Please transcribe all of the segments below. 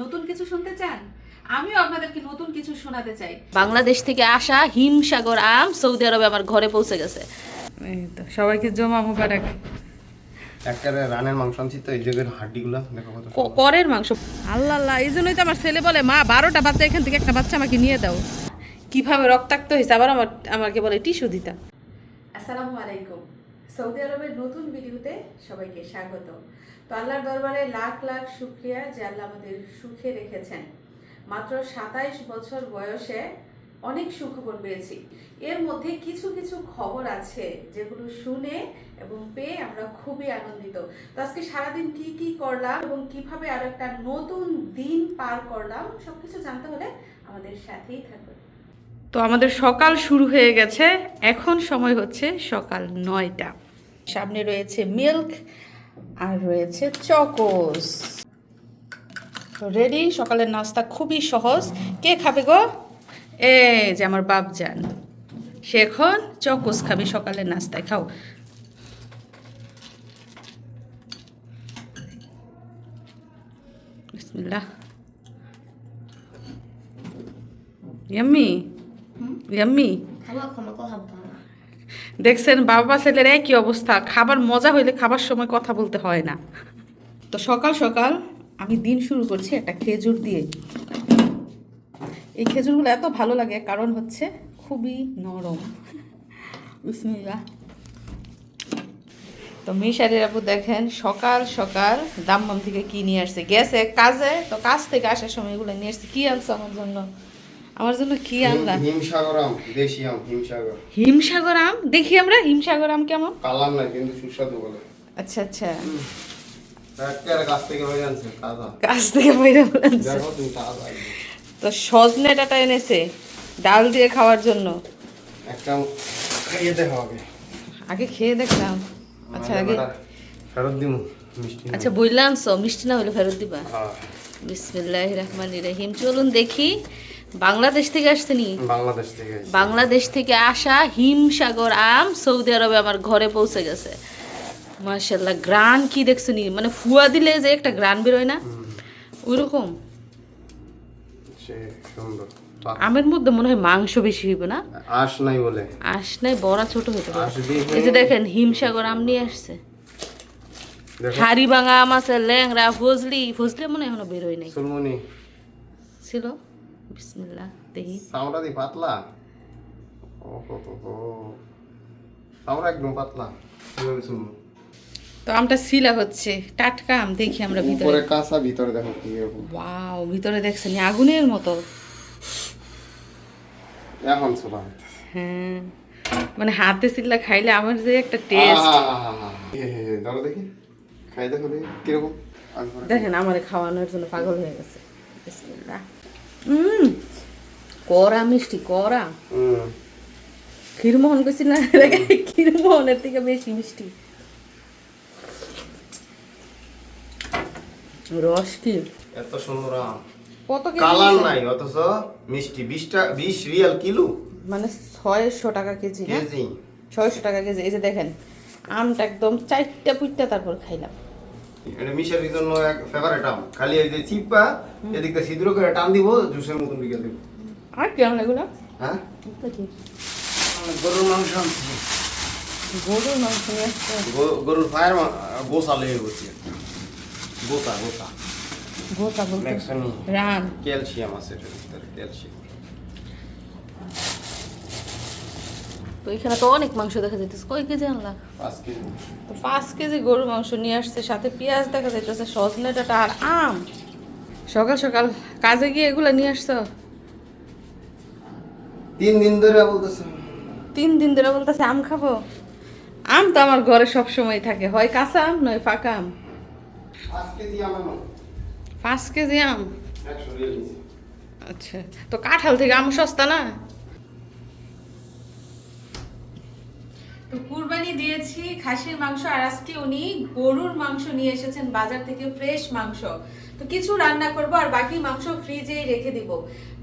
নতুন কিছু শুনতে চান? আমিও আপনাদেরকে নতুন কিছু শোনাতে চাই। বাংলাদেশ থেকে আসা হিমসাগর আম সৌদি আরবে আমার ঘরে পৌঁছে গেছে। এই তো সবাইকে জমা মুবারক। একবারে রানের মাংস আনছি তো এই জায়গার হাড্ডিগুলো দেখো কত করের মাংস? আল্লাহ আল্লাহ এই জন্যই তো আমার ছেলে বলে মা বারোটা বাচ্চা এখান থেকে একটা বাচ্চা আমাকে নিয়ে দাও। কীভাবে রক্তাক্ত হয়েছে আবার আমার আমাকে বলে টিস্যু দিতা। আসসালামু আলাইকুম। সৌদি আরবের নতুন ভিডিওতে সবাইকে স্বাগত তো আল্লাহর দরবারে লাখ লাখ শুক্রিয়া যে আল্লাহ আমাদের সুখে রেখেছেন। মাত্র সাতাইশ বছর বয়সে অনেক সুখবর পেয়েছি। এর মধ্যে কিছু কিছু খবর আছে যেগুলো শুনে এবং পেয়ে আমরা খুবই আনন্দিত। তো আজকে সারাদিন কি কি করলাম এবং কীভাবে আরও একটা নতুন দিন পার করলাম, সবকিছু জানতে হলে আমাদের সাথেই থাকবে তো আমাদের সকাল শুরু হয়ে গেছে। এখন সময় হচ্ছে সকাল নয়টা। সামনে রয়েছে মিল্ক আর রয়েছে চকোস। রেডি সকালের নাস্তা খুবই সহজ। কে খাবে গো? এ যে আমার বাপজান। সে এখন চকোস খাবে সকালের নাস্তায়। খাও। বিসমিল্লাহ। ইয়াম্মি ইয়াম্মি দেখছেন বাবা ছেলের একই অবস্থা। খাবার মজা হইলে খাবার সময় কথা বলতে হয় না। তো সকাল সকাল আমি দিন শুরু করছি একটা খেজুর দিয়ে। এই খেজুরগুলো এত ভালো লাগে, কারণ হচ্ছে খুবই নরম। বিসমিল্লাহ। তো মিশারির আপু দেখেন, সকাল সকাল দাম্মাম থেকে কি নিয়ে আসছে? গেছে কাজে, তো কাজ থেকে আসার সময় এগুলো নিয়ে আসছে। কি আনছো আমার জন্য? আমার জন্য কি আনলা হিমসাগর আম দেশি আম হিমসাগর। হিমসাগর আম? দেখি আমরা হিমসাগর আম কেমন? কালার না কিন্তু সুস্বাদু বলে। আচ্ছা আচ্ছা। কাছ থেকে বইরে। তো সজনে ডাটা এনেছে ডাল দিয়ে খাওয়ার জন্য। একটা খাইয়ে দেখা হবে আগে খেয়ে দেখলাম। আচ্ছা আগে ফেরত মিষ্টি আচ্ছা বইলা আনছো মিষ্টি না হলে ফেরত দিবা। হ্যাঁ। বিসমিল্লাহ রহমান রহিম। চলুন দেখি। বাংলাদেশ থেকে আসছেনি বাংলাদেশ থেকে বাংলাদেশ থেকে আসা হিমসাগর আম সৌদি আরবে আমার ঘরে পৌঁছে গেছে। মার্শাল্লাহ গ্রান কি দেখছেনি মানে ফুয়া দিলে যে একটা গ্রান বেরোয় না? ওইরকম আমের মধ্যে মনে হয় মাংস বেশি হইব না? আশ নাই বলে। আস নাই বড়া ছোট হইতে আশ এই যে দেখেন হিমসাগর আম নিয়ে আসছে। দেখো। হাড়ি ভাঙা আম আছে ল্যাংরা ফজলি। ফজলি মনে হয় এখনও বেরোয় নাই। ছিল? বিসমিল্লাহ দেখি। চামড়া দি পাতলা? চামড়া একদম পাতলা। তো আমটা শিলা হচ্ছে। টাটকা আম দেখি আমরা ভিতরে। উপরে কাঁচা ভিতরে দেখো কি এরকম। ওয়াও ভিতরে দেখছেন আগুনের মতো। এখন ছোলা হ্যাঁ মানে হাতে শিলা খাইলে আমার যে একটা টেস্ট! ধরো দেখি। খাই দেখো দেখি কীরকম? দেখেন আমারে খাওয়ানোর জন্য পাগল হয়ে গেছে। বিসমিল্লাহ। হুম কড়া মিষ্টি হুম, ক্ষীরমোহন কইছি না? ক্ষীরমোহনের থেকে বেশি মিষ্টি। রস কি? এত সুন্দর আম। কত কালার নাই অথচ মিষ্টি। বিশটা বিশ রিয়াল কিলো? মানে ছয়শো টাকা কেজি কেজি। ছয়শো টাকা কেজি। এই যে দেখেন আমটা একদম চারটা পুইটটা তারপর খাইলাম। এটা মিশারির জন্য এক ফেভারিট আম। খালি এই যে চিপা এদিক দিয়ে ছিদ্র করে টান দিব জুসের মতন বিকে দিব। আর কি আম এগুলো? হ্যাঁ? গরুর মাংস আনছি গরুর মাংস গরুর ফায়ার গোসা লেগে গেছে। গোসা গোসা। গোটা বলতে রান ক্যালসিয়াম আছে এটার ভিতরে ক্যালসিয়াম। তো এখানে তো অনেক মাংস দেখা যাইতেছে। কয় কেজি। আনলা তো পাঁচ কেজি গরুর মাংস নিয়ে আসছে সাথে পেঁয়াজ দেখা যাইতেছে সজনে ডাটা আর আম। সকাল সকাল কাজে গিয়ে এগুলো নিয়ে আসছো? তিন দিন ধরে বলতেছে। তিন দিন ধরে বলতেছে আম খাব? আম তো আমার ঘরে সব সময় থাকে। হয় কাঁচা আম নয় ফাঁকা আম। পাঁচ কেজি আম আচ্ছা। তো কাঁঠাল থেকে আম সস্তা না? তো কুরবানি দিয়েছি, খাসির মাংস, আর আজকে উনি গরুর মাংস নিয়ে এসেছেন বাজার থেকে ফ্রেশ মাংস। তো কিছু রান্না করব, আর বাকি মাংস ফ্রিজেই রেখে দিব।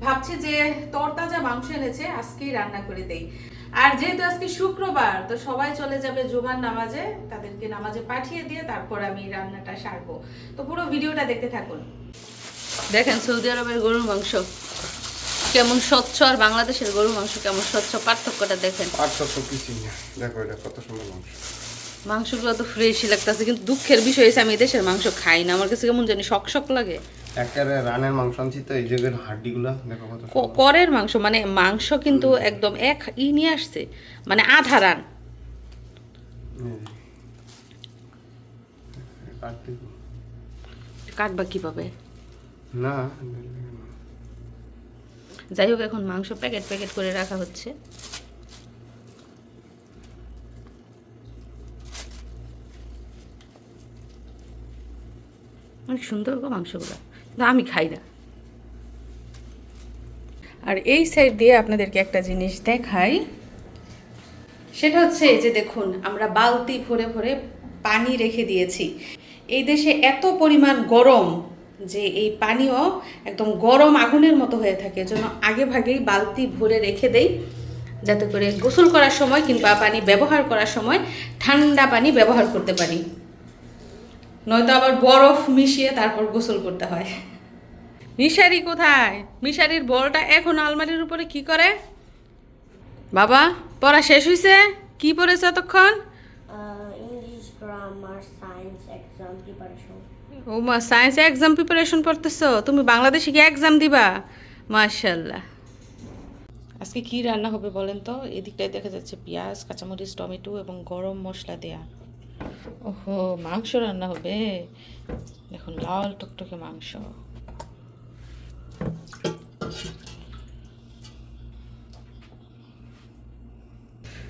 ভাবছি যে তরতাজা মাংস এনেছে, আজকেই রান্না করে দেই। আর যেহেতু আজকে শুক্রবার, তো সবাই চলে যাবে জুমার নামাজে, তাদেরকে নামাজে পাঠিয়ে দিয়ে তারপর আমি রান্নাটা সারবো। তো পুরো ভিডিওটা দেখতে থাকুন। দেখেন সৌদি আরবের গরুর মাংস। কেমন স্বচ্ছ আর বাংলাদেশের গরুর মাংস কেমন স্বচ্ছ? পার্থক্যটা দেখেন। পার্থক্য কিছুই না দেখো এটা কত সুন্দর মাংস। মাংসগুলো তো ফ্রেশই লাগতেছে কিন্তু দুঃখের বিষয় হয়েছে আমি দেশের মাংস খাই না। আমার কাছে কেমন জানি শক শক লাগে। একেবারে রানের মাংস আনছি তো এই জায়গার হাড্ডিগুলা দেখো কত করের মাংস মানে মাংস কিন্তু একদম এক ই নিয়ে আসছে মানে আধা রান। কাটবা কীভাবে? না যাই হোক, এখন মাংস প্যাকেট প্যাকেট করে রাখা হচ্ছে। অনেক সুন্দর গো মাংসগুলো। কিন্তু আমি খাই না। আর এই সাইড দিয়ে আপনাদেরকে একটা জিনিস দেখাই। সেটা হচ্ছে যে দেখুন, আমরা বালতি ভরে ভরে পানি রেখে দিয়েছি। এই দেশে এত পরিমাণ গরম যে এই পানিও একদম গরম আগুনের মতো হয়ে থাকে এজন্য আগে ভাগেই বালতি ভরে রেখে দেই, যাতে করে গোসল করার সময় কিংবা পানি ব্যবহার করার সময় ঠান্ডা পানি ব্যবহার করতে পারি। নয়তো আবার বরফ মিশিয়ে তারপর গোসল করতে হয়। মিশারি কোথায়? মিশারির বলটা এখন আলমারির উপরে কি করে? বাবা, পড়া শেষ হইছে? কি পড়েছে এতক্ষণ? ও মা সায়েন্স এক্সাম প্রিপারেশন পড়তেছো তুমি বাংলাদেশে কি এক্সাম দিবা? মাশাল্লাহ আজকে কি রান্না হবে বলেন তো? এদিকটায় দেখা যাচ্ছে পেঁয়াজ, কাঁচামরিচ, টমেটো এবং গরম মশলা দেয়া। ওহো, মাংস রান্না হবে? দেখুন, লাল টকটকে মাংস।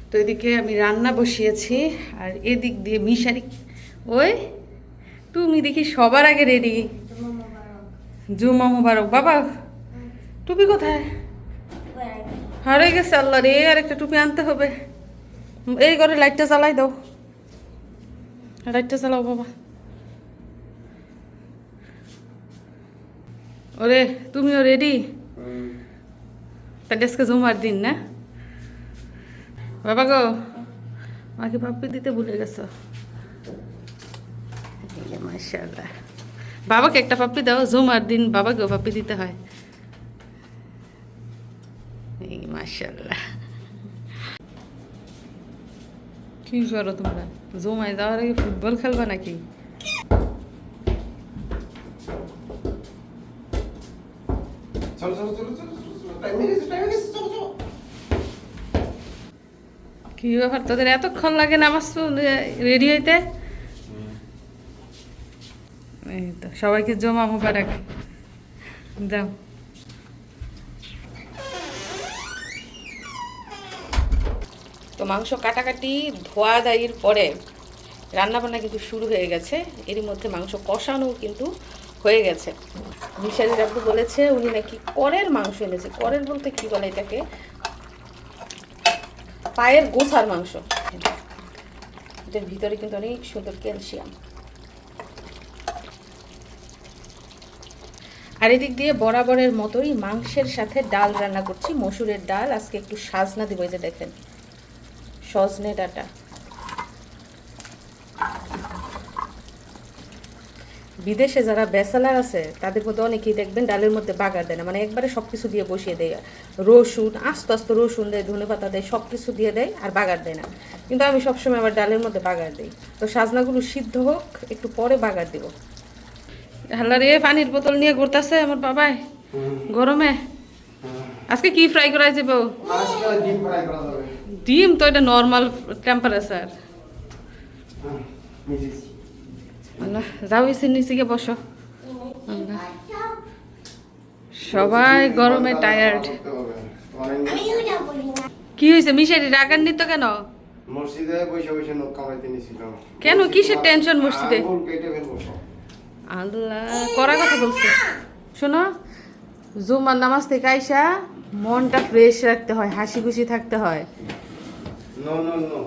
তো এদিকে আমি রান্না বসিয়েছি, আর এদিক দিয়ে মিশারি ওই তুমি দেখি সবার আগে রেডি জুমা মুবারক। বাবা, টুপি কোথায়? হারে গেছে আল্লাহ রে আর একটা টুপি আনতে হবে। এই ঘরে লাইটটা চালাই দাও। লাইটটা চালাও বাবা। ওরে, তুমিও রেডি তাহলে আজকে জুমার দিন, না? বাবা গো আমাকে পাপ্পি দিতে ভুলে গেছো। মাশাল্লাহ বাবাকে একটা পাপ্পি দাও জুমার দিন বাবাকেও পাপ্পি দিতে হয়। এই মাশাল্লাহ কি করো তোমরা? জুমায় যাওয়ার আগে ফুটবল খেলবা নাকি? কি ব্যাপার? তোদের এতক্ষণ লাগে নামাজ রেডি হইতে? এই তো, সবাইকে জমা মুবারক। যাও। তো মাংস কাটাকাটি, ধোয়া দাইয়ের পরে রান্নাবান্না কিন্তু শুরু হয়ে গেছে। এরই মধ্যে মাংস কষানো কিন্তু হয়ে গেছে। মিশালি রাব্বু বলেছে, উনি নাকি করের মাংস এনেছে। করের বলতে কি বলে এটাকে? পায়ের গোছার মাংস। এটার ভিতরে কিন্তু অনেক সুন্দর ক্যালসিয়াম। আর এদিক দিয়ে বরাবরের মতোই মাংসের সাথে ডাল রান্না করছি। মসুরের ডাল, আজকে একটু সাজনা দিব যে দেখেন। সজনে ডাটা। বিদেশে যারা ব্যাচেলার আছে, তাদের মধ্যে অনেকেই দেখবেন ডালের মধ্যে বাগার দেয় না। মানে একবারে সব কিছু দিয়ে বসিয়ে দেয়। রসুন, আস্তে আস্তে রসুন দেয়, ধনে পাতা দেয় সব কিছু দিয়ে দেয় আর বাগার দেয় না। কিন্তু আমি সবসময় আবার ডালের মধ্যে বাগার দিই। তো সাজনাগুলো সিদ্ধ হোক, একটু পরে বাগার দিব। হাল্লা রে পানির বোতল নিয়ে ঘুরতেছে আমার বাবাই। গরমে আজকে কি ফ্রাই করা যাবে? আজকে ডিম তো এটা নর্মাল টেম্পারেচার যাও এসে নিচে গিয়ে বসো। সবাই গরমে টায়ার্ড কি হয়েছে মিশারি রাগান্বিত কেন? মসজিদে বসে বসে কামাইতে নিছিল। কেন? কিসের tension মসজিদে? আঙ্গুল কেটে ফেলব সব। আল্লাহ করা কথা বলছে। শোনো জুমার নামাজ থেকে আইসা মনটা ফ্রেশ রাখতে হয় হাসি খুশি থাকতে হয়। নো নো নো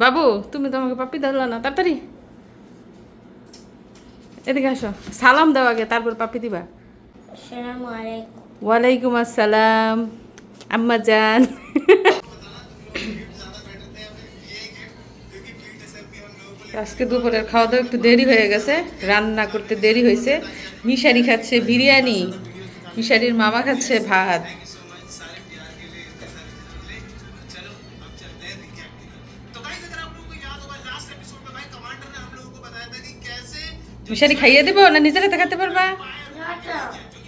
বাবু তুমি তো আমাকে পাপ্পি ধরলা না তাড়াতাড়ি। এদিকে আসো সালাম দাও আগে তারপর পাপ্পি দিবা। ওয়ালাইকুম আসসালাম আম্মা জান। আজকে দুপুরের খাওয়া দাওয়া একটু দেরি হয়ে গেছে, রান্না করতে দেরি হয়েছে। মিশারি খাচ্ছে বিরিয়ানি, মিশারির মামা খাচ্ছে ভাত। মিশারি খাইয়ে দেবো না নিজের হাতে খেতে পারবা?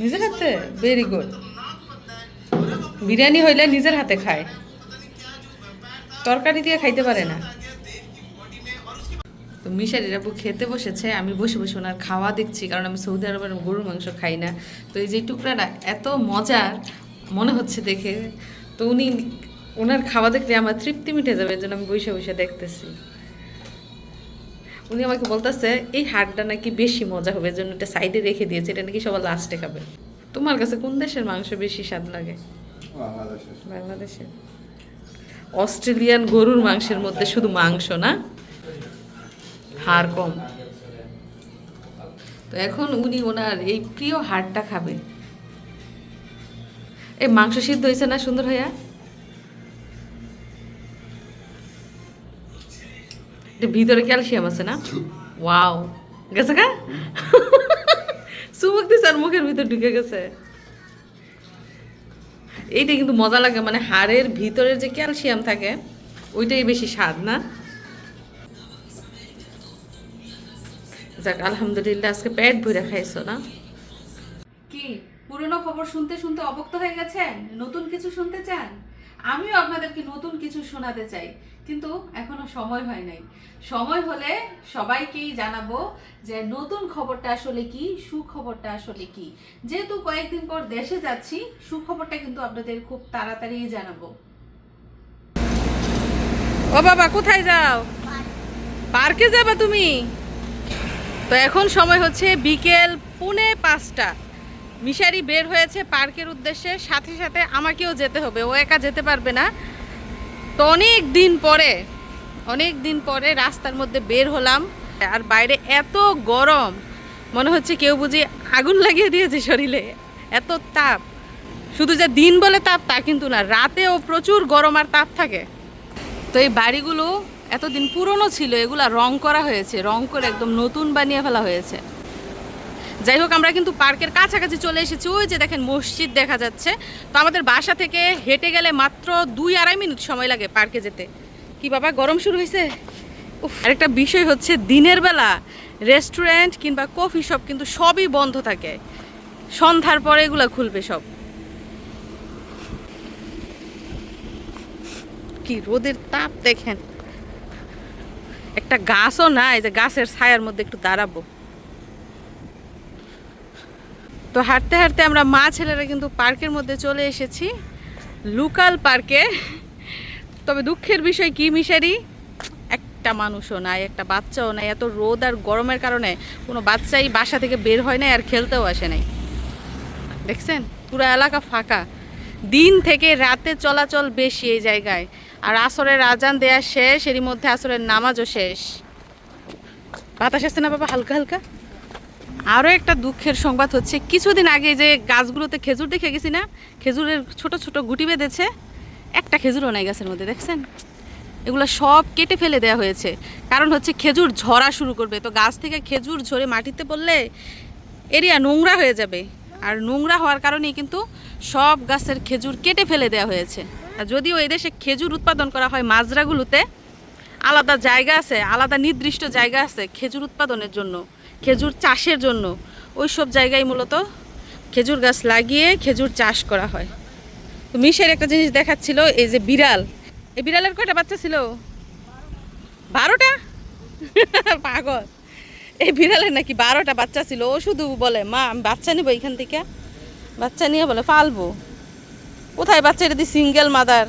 নিজের হাতে? ভেরি গুড বিরিয়ানি হইলে নিজের হাতে খায়। তরকারি দিয়ে খাইতে পারে না। তো মিশারির আপু খেতে বসেছে আমি বসে বসে ওনার খাওয়া দেখছি কারণ আমি সৌদি আরবের গরুর মাংস খাই না। তো এই যে টুকরাটা এত মজার মনে হচ্ছে দেখে। তো উনি ওনার খাওয়া দেখলে আমার তৃপ্তি মিটে যাবে জন্য আমি বসে বসে দেখতেছি। উনি আমাকে বলতেছে এই হাড়টা নাকি বেশি মজা হবে জন্য এটা সাইডে রেখে দিয়েছে এটা নাকি সবার লাস্টে খাবে। তোমার কাছে কোন দেশের মাংস বেশি স্বাদ লাগে? বাংলাদেশে অস্ট্রেলিয়ান গরুর মাংসের মধ্যে শুধু মাংস না? হাড় কম। তো এখন উনি ওনার এই প্রিয় হাড়টা খাবে এই মাংস সিদ্ধ হয়েছে না সুন্দর হইয়া ভিতরে ক্যালসিয়াম আছে না? ওয়াও। গেছে কা? চুমুক দিছে আর মুখের ভিতর ঢুকে গেছে। এইটা কিন্তু মজা লাগে মানে হাড়ের ভিতরের যে ক্যালসিয়াম থাকে, ওইটাই বেশি স্বাদ না? যাক আলহামদুলিল্লাহ আজকে পেট ভরে খাইছো না? কি পুরনো খবর শুনতে শুনতে অবক্ত হয়ে গেছেন? নতুন কিছু শুনতে চান? আমিও আপনাদেরকে নতুন কিছু শোনাতে চাই কিন্তু এখনও সময় হয় নাই। সময় হলে সবাইকেই জানাব যে নতুন খবরটা আসলে কি সুখবরটা আসলে কি। যেহেতু কয়েকদিন পর দেশে যাচ্ছি সুখবরটা কিন্তু আপনাদের খুব তাড়াতাড়ি জানাব। ও বাবা কোথায় যাও? পার্কে। যাবা তুমি? তো এখন সময় হচ্ছে বিকেল পুনে পাঁচটা। মিশারি বের হয়েছে পার্কের উদ্দেশ্যে, সাথে সাথে আমাকেও যেতে হবে, ও একা যেতে পারবে না। তো অনেক দিন পরে, অনেক দিন পরে রাস্তার মধ্যে বের হলাম, আর বাইরে এত গরম, মনে হচ্ছে কেউ বুঝি আগুন লাগিয়ে দিয়েছে শরীরে, এত তাপ। শুধু যে দিন বলে তাপ তা কিন্তু না, রাতেও প্রচুর গরম আর তাপ থাকে। তো এই বাড়িগুলো এতদিন পুরনো ছিল, এগুলা রং করা হয়েছে, রং করে একদম নতুন বানিয়ে ফেলা হয়েছে। যাই হোক, আমরা কিন্তু পার্কের কাছাকাছি চলে এসেছি, ওই যে দেখেন মসজিদ দেখা যাচ্ছে। তো আমাদের বাসা থেকে হেঁটে গেলে মাত্র দুই আড়াই মিনিট সময় লাগে পার্কে যেতে। কি বাবা, গরম শুরু হয়েছে? আরেকটা বিষয় হচ্ছে, দিনের বেলা রেস্টুরেন্ট কিংবা কফি শপ কিন্তু সবই বন্ধ থাকে। সন্ধ্যার পরে এগুলো খুলবে সব। কি রোদের তাপ দেখেন। একটা গাছও নাই যে গাছের ছায়ার মধ্যে একটু দাঁড়াবো। তো হাঁটতে হাঁটতে আমরা মা ছেলেরা কিন্তু পার্কের মধ্যে চলে এসেছি, লোকাল পার্কে। তবে দুঃখের বিষয় কি, মিশারি? একটা মানুষও নাই, একটা বাচ্চাও নাই, এত রোদ আর গরমের কারণে কোনো বাচ্চাই বাসা থেকে বের হয় নাই আর খেলতেও আসে নাই। দেখছেন? পুরো এলাকা ফাঁকা। দিন থেকে রাতে চলাচল বেশি এই জায়গায়। আর আসরের আজান দেয়া শেষ, এরই মধ্যে আসরের নামাজও শেষ। বাতাস আসছে না বাবা? হালকা হালকা? আরও একটা দুঃখের সংবাদ হচ্ছে, কিছুদিন আগে যে গাছগুলোতে খেজুর দেখে গেছি না, খেজুরের ছোট ছোট গুটি বেঁধেছে, একটা খেজুরও নাই গাছের মধ্যে, দেখছেন? এগুলো সব কেটে ফেলে দেওয়া হয়েছে। কারণ হচ্ছে খেজুর ঝরা শুরু করবে, তো গাছ থেকে খেজুর ঝরে মাটিতে পড়লে এরিয়া নোংরা হয়ে যাবে। আর নোংরা হওয়ার কারণেই কিন্তু সব গাছের খেজুর কেটে ফেলে দেওয়া হয়েছে। যদিও এদেশে খেজুর উৎপাদন করা হয় মাজরাগুলোতে, আলাদা জায়গা আছে, আলাদা নির্দিষ্ট জায়গা আছে খেজুর উৎপাদনের জন্য, খেজুর চাষের জন্য। ওই সব জায়গায় মূলত খেজুর গাছ লাগিয়ে খেজুর চাষ করা হয়। তো মিশের একটা জিনিস দেখাচ্ছিল, এই যে বিড়াল। এই বিড়ালের কয়টা বাচ্চা ছিল? বারোটা? পাগল। এই বিড়ালের নাকি বারোটা বাচ্চা ছিল, ও শুধু বলে, মা, আমি বাচ্চা নেব এখান থেকে। বাচ্চা নিয়ে বলে, পালবো। কোথায় বাচ্চা? এটা দি সিঙ্গেল মাদার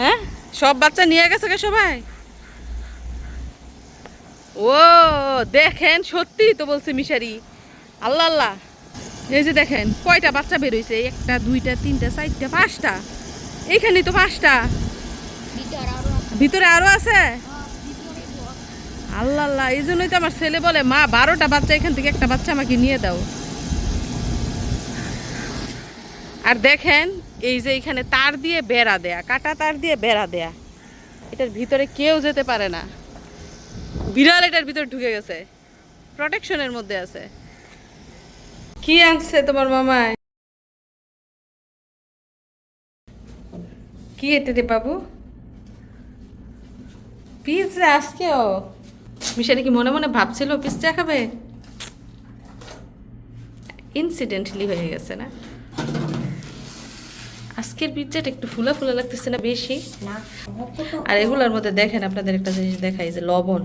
হ্যাঁ? সব বাচ্চা নিয়ে গেছে কে সবাই? ও দেখেন সত্যি তো বলছে মিশারি। আল্লাহ আল্লাহ। এই যে দেখেন কয়টা বাচ্চা বেরোইছে একটা দুইটা তিনটা চারটা পাঁচটা। এইখানেই তো পাঁচটা। ভিতরে আরও আছে। আল্লাহ আল্লাহ। এই জন্যই তো আমার ছেলে বলে মা বারোটা বাচ্চা এখান থেকে একটা বাচ্চা আমাকে নিয়ে দাও। আর দেখেন, এই যে এখানে তার দিয়ে বেড়া দেয়া, কাটা তার দিয়ে বেড়া দেয়া। এটার ভিতরে কেউ যেতে পারে না। বিড়াল এটার ভিতরে ঢুকে গেছে। প্রোটেকশনের মধ্যে আছে। কি আনছে তোমার মামায় কি এতে রে বাবু? পিৎজা আজকেও মিশারি কি মনে মনে ভাবছিল পিৎজা খাবে? ইনসিডেন্টলি হয়ে গেছে না? আজকের পিৎজাটা একটু ফুলা ফুলা লাগতেছে না বেশি? আর এগুলোর মধ্যে দেখেন আপনাদের একটা জিনিস দেখাই যে লবণ।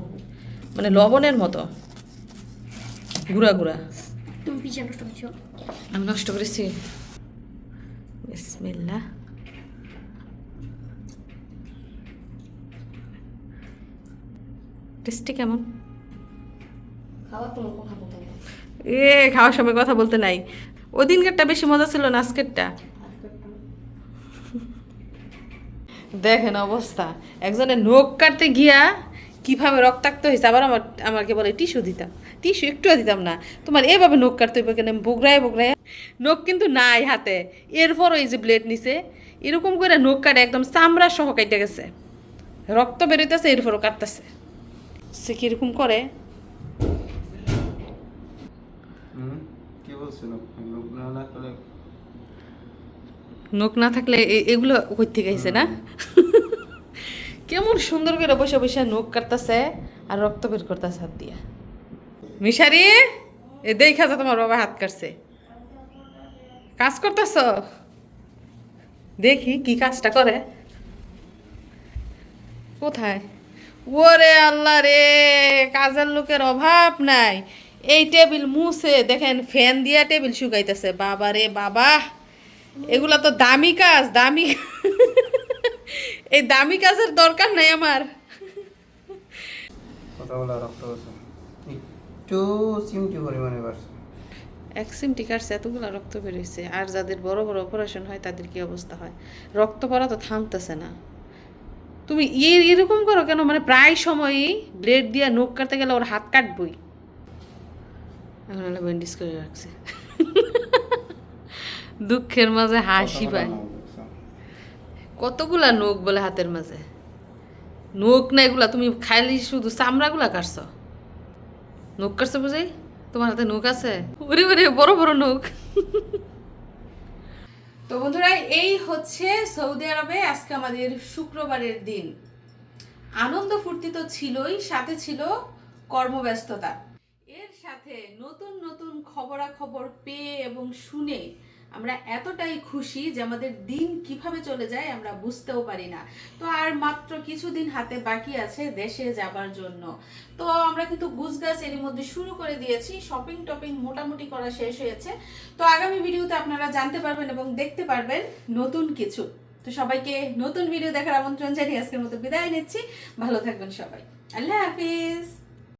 মানে লবণের মতো। গুঁড়া গুঁড়া। আমি নষ্ট করেছি। টেস্টি কেমন? এ খাওয়ার সময় কথা বলতে নাই। ওদিনকারটা বেশি মজা ছিল না আজকেরটা? দেখেন অবস্থা। একজনের নখ কাটতে গিয়া কীভাবে রক্তাক্ত হয়েছে আবার আমার আমাকে বলে, টিস্যু দিতাম, টিস্যু একটুও দিতাম না। তোমার এভাবে নখ কাটতে হইবে কেন? বগড়ায় বগড়ায় নখ কিন্তু নাই হাতে। এরপর ওই যে ব্লেড নিছে, এরকম করে নখ কাটে একদম চামড়া সহ কাটে গেছে। রক্ত বেরোইতেছে এরপরও কাটতেছে। সে কীরকম করে? কি বলছিল নখ না থাকলে এগুলো কই থেকে আইছে না? কেমন সুন্দর করে বসে বসে নখ কাটতেছে আর রক্ত বের করতেছে হাত দিয়া। মিশারি, এ দেখা যা তোমার বাবা হাত কাটছে। কাজ করতেছ? দেখি কি কাজটা করে। কোথায়? ওরে আল্লাহ রে, কাজের লোকের অভাব নাই। এই টেবিল মুছে, দেখেন ফ্যান দিয়া টেবিল শুকাইতেছে। বাবা রে বাবা! এগুলা তো দামি কাজ দামি এই দামি কাজের দরকার নাই আমার। কথা বলা রক্ত আছে একটু চিমটি পরিমাণে বাড়ছে। এক সিমটি কাটছে এতগুলো রক্ত বেরোইছে। আর যাদের বড় বড় অপারেশন হয় তাদের কি অবস্থা হয়? রক্ত পড়া তো থামতেছে না। তুমি এরকম করো কেন? মানে প্রায় সময়ই ব্লেড দিয়ে নখ কাটতে গেলে ওর হাত কাটবই। এখন হলো ব্যান্ডেজ করে রাখছে। দুঃখের মাঝে হাসি পায়। কতগুলা নখ বলে হাতের মাঝে? নখ না এগুলা তুমি খাইলি শুধু চামড়াগুলা কাটছ? নখ কাটছো বুঝি? তোমার হাতে নখ আছে? ওরে ওরে বড় বড় নখ। তো বন্ধুরা এই হচ্ছে সৌদি আরবে আজকে আমাদের শুক্রবারের দিন। আনন্দ ফুর্তি তো ছিলই সাথে ছিল কর্মব্যস্ততা। এর সাথে নতুন নতুন খবরাখবর পেয়ে এবং শুনে আমরা এতটাই খুশি যে আমাদের দিন কীভাবে চলে যায় আমরা বুঝতেও পারি না। তো আর মাত্র কিছুদিন হাতে বাকি আছে দেশে যাবার জন্য। তো আমরা কিন্তু গুজগাছ এরই মধ্যে শুরু করে দিয়েছি শপিং টপিং মোটামুটি করা শেষ হয়েছে। তো আগামী ভিডিওতে আপনারা জানতে পারবেন এবং দেখতে পারবেন নতুন কিছু। তো সবাইকে নতুন ভিডিও দেখার আমন্ত্রণ জানিয়ে আজকের মতো বিদায় নিচ্ছি। ভালো থাকবেন সবাই। আল্লাহ হাফিজ।